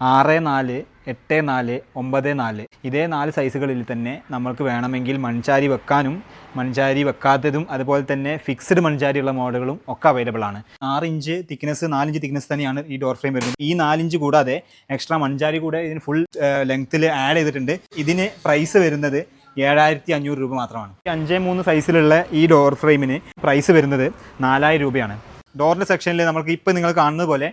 ആറ് നാല് എട്ട് നാല് ഒമ്പത് നാല്. ഇതേ നാല് സൈസുകളിൽ തന്നെ നമ്മൾക്ക് വേണമെങ്കിൽ മൺചാരി വെക്കാനും മൺചാരി വെക്കാത്തതും അതുപോലെ തന്നെ ഫിക്സ്ഡ് മൺചാരിയുള്ള മോഡലുകളും ഒക്കെ അവൈലബിൾ ആണ്. ആറ് ഇഞ്ച് തിക്നെസ് നാലിഞ്ച് തിക്നെസ് തന്നെയാണ് ഈ ഡോർ ഫ്രെയിം വരുന്നത്. ഈ നാലിഞ്ച് കൂടാതെ എക്സ്ട്രാ മൺചാരി കൂടെ ഇതിന് ഫുൾ ലെങ്ത്തിൽ ആഡ് ചെയ്തിട്ടുണ്ട്. ഇതിന് പ്രൈസ് വരുന്നത് ഏഴായിരത്തി അഞ്ഞൂറ് രൂപ മാത്രമാണ്. അഞ്ച് മൂന്ന് സൈസിലുള്ള ഈ ഡോർ ഫ്രെയിമിന് പ്രൈസ് വരുന്നത് നാലായിരം രൂപയാണ്. ഡോറിന്റെ സെക്ഷനിൽ നമുക്ക് ഇപ്പോൾ നിങ്ങൾ കാണുന്നത് പോലെ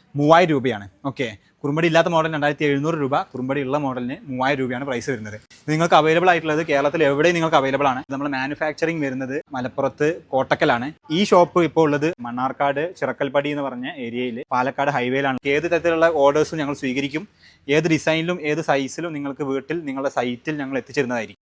മൂവായിരം രൂപയാണ്. ഓക്കെ കുറുമ്പടി ഇല്ലാത്ത മോഡൽ രണ്ടായിരത്തി എഴുന്നൂറ് രൂപ. കുറുമ്പടി ഉള്ള മോഡലിന് മൂവായിരം രൂപയാണ് പ്രൈസ് വരുന്നത്. നിങ്ങൾക്ക് അവൈലബിൾ ആയിട്ടുള്ളത് കേരളത്തിൽ എവിടെയും നിങ്ങൾക്ക് അവൈലബിൾ ആണ്. നമ്മൾ മാനുഫാക്ചറിങ് വരുന്നത് മലപ്പുറത്ത് കോട്ടക്കലാണ്. ഈ ഷോപ്പ് ഇപ്പോൾ ഉള്ളത് മണ്ണാർക്കാട് ചിറക്കൽപ്പടി എന്ന് പറഞ്ഞ ഏരിയയിൽ പാലക്കാട് ഹൈവേയിലാണ് ഏത് തരത്തിലുള്ള ഓർഡേഴ്സും ഞങ്ങൾ സ്വീകരിക്കും. ഏത് ഡിസൈനിലും ഏത് സൈസിലും നിങ്ങൾക്ക് വീട്ടിൽ നിങ്ങളുടെ സൈറ്റിൽ ഞങ്ങൾ എത്തിച്ചിരുന്നതായിരിക്കും.